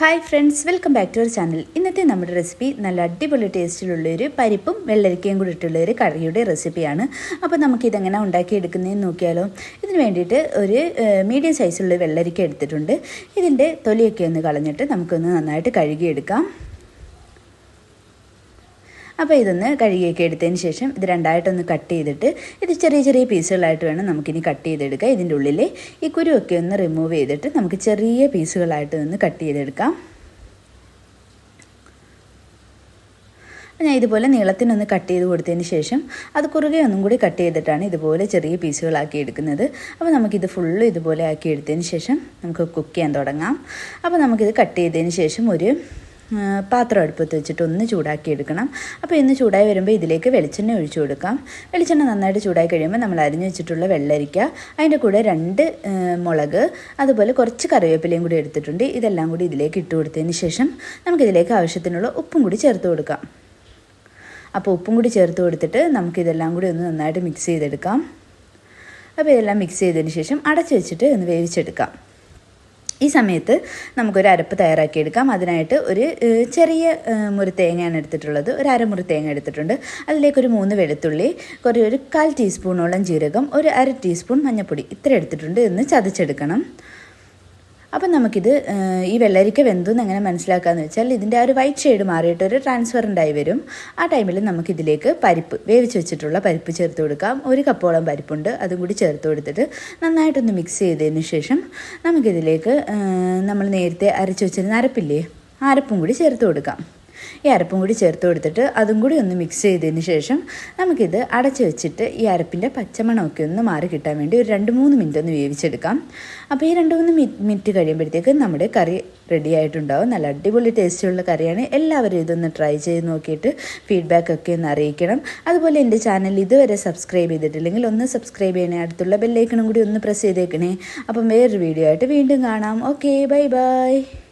Hi friends welcome back to our channel ഇന്നത്തെ നമ്മുടെ recipe നല്ല അടിപൊളി ടേസ്റ്റിലുള്ളൊരു പരിപ്പും വെള്ളരിക്കയും കൂടി ഇട്ടുള്ള ഒരു കറിയുടെ റെസിപ്പിയാണ് അപ്പോൾ നമുക്കിതെങ്ങനെ ഉണ്ടാക്കിയെടുക്കുന്നതെന്ന് നോക്കിയാലോ. ഇതിന് വേണ്ടിയിട്ട് ഒരു മീഡിയം സൈസുള്ള വെള്ളരിക്ക എടുത്തിട്ടുണ്ട്. ഇതിന്റെ തൊലിയൊക്കെ ഒന്ന് കളഞ്ഞിട്ട് നമുക്കൊന്ന് നന്നായിട്ട് കഴുകിയെടുക്കാം. അപ്പോൾ ഇതൊന്ന് കഴുകിയൊക്കെ എടുത്തതിന് ശേഷം ഇത് രണ്ടായിട്ടൊന്ന് കട്ട് ചെയ്തിട്ട് ഇത് ചെറിയ ചെറിയ പീസുകളായിട്ട് വേണം നമുക്കിനി കട്ട് ചെയ്തെടുക്കാം. ഇതിന്റെ ഉള്ളിൽ ഈ കുരുവൊക്കെ ഒന്ന് റിമൂവ് ചെയ്തിട്ട് നമുക്ക് ചെറിയ പീസുകളായിട്ട് ഒന്ന് കട്ട് ചെയ്തെടുക്കാം. ഞാൻ ഇതുപോലെ നീളത്തിനൊന്ന് കട്ട് ചെയ്ത് കൊടുത്തതിന് ശേഷം അത് കുറുകെ ഒന്നും കൂടി കട്ട് ചെയ്തിട്ടാണ് ഇതുപോലെ ചെറിയ പീസുകളാക്കി എടുക്കുന്നത്. അപ്പോൾ നമുക്കിത് ഫുള്ള് ഇതുപോലെ ആക്കി എടുത്തതിന് ശേഷം നമുക്ക് കുക്ക് ചെയ്യാൻ തുടങ്ങാം. അപ്പോൾ നമുക്കിത് കട്ട് ചെയ്തതിന് ശേഷം ഒരു പാത്രം അടുപ്പത്ത് വെച്ചിട്ട് ഒന്ന് ചൂടാക്കി എടുക്കണം. അപ്പോൾ ഇന്ന് ചൂടായി വരുമ്പോൾ ഇതിലേക്ക് വെളിച്ചെണ്ണ ഒഴിച്ചു കൊടുക്കാം. വെളിച്ചെണ്ണ നന്നായിട്ട് ചൂടായി കഴിയുമ്പോൾ നമ്മൾ അരിഞ്ഞു വെച്ചിട്ടുള്ള വെള്ളരിക്ക അതിന്റെ കൂടെ രണ്ട് മുളക് അതുപോലെ കുറച്ച് കറിവേപ്പിലയും കൂടി എടുത്തിട്ടുണ്ട്. ഇതെല്ലാം കൂടി ഇതിലേക്ക് ഇട്ട് കൊടുത്തതിന് ശേഷം നമുക്കിതിലേക്ക് ആവശ്യത്തിനുള്ള ഉപ്പും കൂടി ചേർത്ത് കൊടുക്കാം. അപ്പോൾ ഉപ്പും കൂടി ചേർത്ത് കൊടുത്തിട്ട് നമുക്കിതെല്ലാം കൂടി ഒന്ന് നന്നായിട്ട് മിക്സ് ചെയ്തെടുക്കാം. അപ്പോൾ ഇതെല്ലാം മിക്സ് ചെയ്തതിന് ശേഷം അടച്ചു വെച്ചിട്ട് ഒന്ന് വേവിച്ചെടുക്കാം. ഈ സമയത്ത് നമുക്കൊരു അരപ്പ് തയ്യാറാക്കിയെടുക്കാം. അതിനായിട്ട് ഒരു ചെറിയ മുറി തേങ്ങയാണ് എടുത്തിട്ടുള്ളത്. ഒരു അരമുറി തേങ്ങ എടുത്തിട്ടുണ്ട്. അതിലേക്ക് ഒരു മൂന്ന് വെളുത്തുള്ളി കുറേ ഒരു കാൽ ടീസ്പൂണോളം ജീരകം ഒരു അര ടീസ്പൂൺ മഞ്ഞൾപ്പൊടി ഇത്ര എടുത്തിട്ടുണ്ട്. എന്ന് ചതച്ചെടുക്കണം. അപ്പം നമുക്കിത് ഈ വെള്ളരിക്ക വെന്തെന്ന് എങ്ങനെ മനസ്സിലാക്കാന്ന് വെച്ചാൽ ഇതിന്റെ ആ ഒരു വൈറ്റ് ഷെയ്ഡ് മാറിയിട്ട് ഒരു ട്രാൻസ്ഫർ ആയി വരും. ആ ടൈമിൽ നമുക്കിതിലേക്ക് പരിപ്പ് വേവിച്ച് വെച്ചിട്ടുള്ള പരിപ്പ് ചേർത്ത് കൊടുക്കാം. ഒരു കപ്പോളം പരിപ്പുണ്ട് അതും കൂടി ചേർത്ത് കൊടുത്തിട്ട് നന്നായിട്ടൊന്ന് മിക്സ് ചെയ്തതിന് ശേഷം നമുക്കിതിലേക്ക് നമ്മൾ നേരത്തെ അരച്ച് വെച്ചിരുന്ന അരപ്പില്ലേ അരപ്പും കൂടി ചേർത്ത് കൊടുക്കാം. ഈ അരപ്പും കൂടി ചേർത്ത് കൊടുത്തിട്ട് അതും കൂടി ഒന്ന് മിക്സ് ചെയ്തതിന് ശേഷം നമുക്കിത് അടച്ചു വെച്ചിട്ട് ഈ അരപ്പിന്റെ പച്ചമണമൊക്കെ ഒന്ന് മാറി കിട്ടാൻ വേണ്ടി ഒരു രണ്ട് മൂന്ന് മിനിറ്റ് ഒന്ന് വേവിച്ചെടുക്കാം. അപ്പോൾ ഈ രണ്ട് മൂന്ന് മിനിറ്റ് കഴിയുമ്പോഴത്തേക്ക് നമ്മുടെ കറി റെഡി ആയിട്ടുണ്ടാവും. നല്ല അടിപൊളി ടേസ്റ്റുള്ള കറിയാണ്. എല്ലാവരും ഇതൊന്ന് ട്രൈ ചെയ്ത് നോക്കിയിട്ട് ഫീഡ്ബാക്ക് ഒക്കെ ഒന്ന് അറിയിക്കണം. അതുപോലെ എന്റെ ചാനൽ ഇതുവരെ സബ്സ്ക്രൈബ് ചെയ്തിട്ടില്ലെങ്കിൽ ഒന്ന് സബ്സ്ക്രൈബ് ചെയ്യണേ. അടുത്തുള്ള ബെല്ലൈക്കണും കൂടി ഒന്ന് പ്രസ് ചെയ്തേക്കണേ. അപ്പം വേറൊരു വീഡിയോ ആയിട്ട് വീണ്ടും കാണാം. Okay bye bye